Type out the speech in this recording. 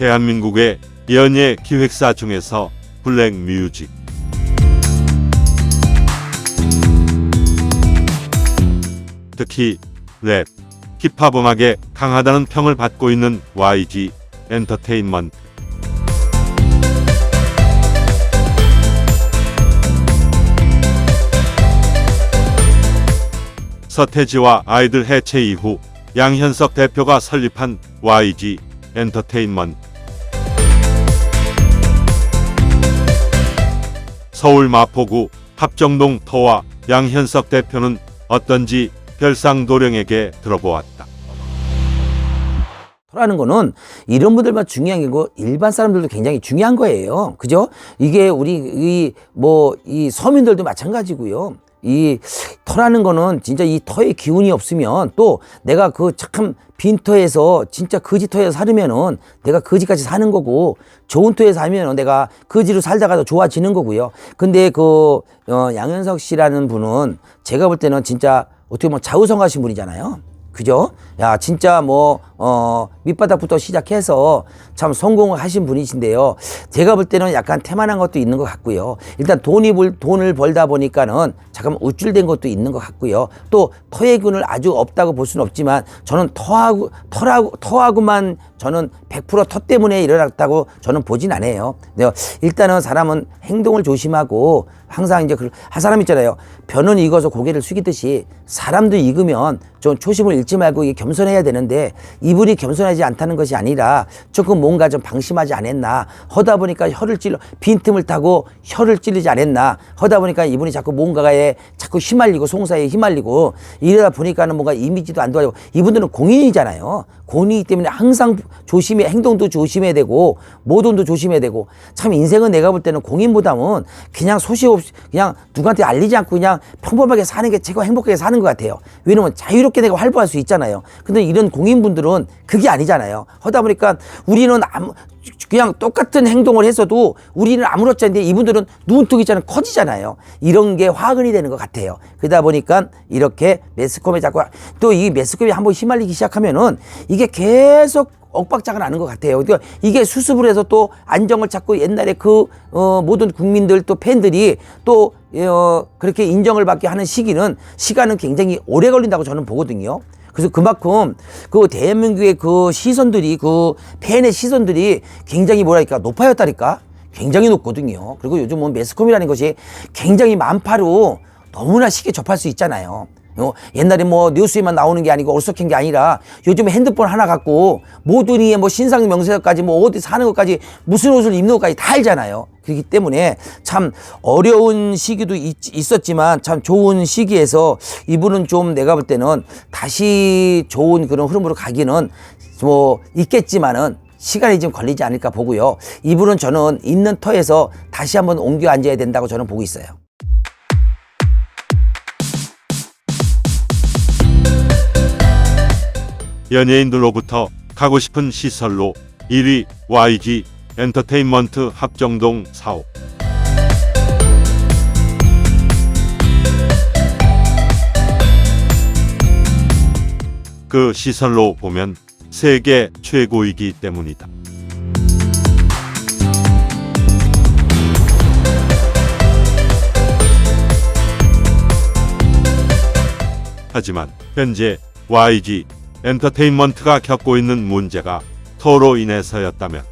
대한민국의 연예 기획사 중에서 블랙뮤직. 특히 랩, 힙합 음악에 강하다는 평을 받고 있는 YG 엔터테인먼트. 서태지와 아이들 해체 이후 양현석 대표가 설립한 YG 엔터테인먼트 서울 마포구 합정동 터와 양현석 대표는 어떤지 별상 도령에게 들어보았다. 토라는 거는 이런 분들만 중요한 게고 일반 사람들도 굉장히 중요한 거예요. 그죠? 이게 우리 이 뭐이 서민들도 마찬가지고요. 이 터라는 거는 진짜 이 터의 기운이 없으면 또 내가 그 참 빈터에서 진짜 거지 터에서 살으면은 내가 거지같이 사는 거고 좋은 터에 살면은 내가 거지로 살다가도 좋아지는 거고요. 근데 그 어, 양현석 씨라는 분은 제가 볼 때는 진짜 어떻게 보면 좌우성가신 분이잖아요. 그죠? 야, 진짜 뭐, 어, 밑바닥부터 시작해서 참 성공을 하신 분이신데요. 제가 볼 때는 약간 태만한 것도 있는 것 같고요. 일단 돈이 벌, 돈을 벌다 보니까는 잠깐 우쭐된 것도 있는 것 같고요. 또 터의군을 아주 없다고 볼 수는 없지만 저는 터하고, 터라고, 터하고만 저는 100%터 때문에 일어났다고 저는 보진 않아요. 근데 일단은 사람은 행동을 조심하고 항상 이제 그, 한 사람 있잖아요. 변은 익어서 고개를 숙이듯이 사람도 익으면 좀 초심을 잃지 말고 이게 겸손해야 되는데 이분이 겸손하지 않다는 것이 아니라 조금 뭔가 좀 방심하지 않았나 하다 보니까 혀를 찔러 빈틈을 타고 혀를 찔리지 않았나 하다 보니까 이분이 자꾸 뭔가에 자꾸 휘말리고 송사에 휘말리고 이러다 보니까는 뭔가 이미지도 안 좋아지고 이분들은 공인이잖아요. 공인이기 때문에 항상 조심해 행동도 조심해야 되고 모동도 조심해야 되고 참 인생은 내가 볼 때는 공인보다는 그냥 소식 없이 그냥 누구한테 알리지 않고 그냥 평범하게 사는 게 최고 행복하게 사는 것 같아요. 왜냐면 자유롭게 내가 활보할 수 있잖아요. 근데 이런 공인분들은 그게 아니잖아요. 하다 보니까 우리는 아무 그냥 똑같은 행동을 했어도 우리는 아무렇지 않은데 이분들은 눈뜨기 전에 커지잖아요. 이런 게 화근이 되는 것 같아요. 그러다 보니까 이렇게 매스컴에 자꾸 또 이 매스컴이 한번 휘말리기 시작하면은 이게 계속 엇박자가 나는 것 같아요. 그러니까 이게 수습을 해서 또 안정을 찾고 옛날에 그 어, 모든 국민들 또 팬들이 또 어, 그렇게 인정을 받게 하는 시기는 시간은 굉장히 오래 걸린다고 저는 보거든요. 그래서 그만큼 그 대한민국의 그 시선들이 그 팬의 시선들이 굉장히 뭐랄까 높아졌다니까 굉장히 높거든요. 그리고 요즘은 매스컴이라는 것이 굉장히 만파로 너무나 쉽게 접할 수 있잖아요. 어, 옛날에 뭐 뉴스에만 나오는 게 아니고 얼썩한 게 아니라 요즘 핸드폰 하나 갖고 모든 이뭐 신상 명세까지 뭐 어디 사는 것까지 무슨 옷을 입는 것까지 다 알잖아요. 그렇기 때문에 참 어려운 시기도 있, 있었지만 참 좋은 시기에서 이분은 좀 내가 볼 때는 다시 좋은 그런 흐름으로 가기는 뭐 있겠지만은 시간이 좀 걸리지 않을까 보고요. 이분은 저는 있는 터에서 다시 한번 옮겨 앉아야 된다고 저는 보고 있어요. 연예인들로부터 가고 싶은 시설로 1위 YG 엔터테인먼트 합정동 사옥 그 시설로 보면 세계 최고이기 때문이다. 하지만 현재 YG 엔터테인먼트가 겪고 있는 문제가 터로 인해서였다면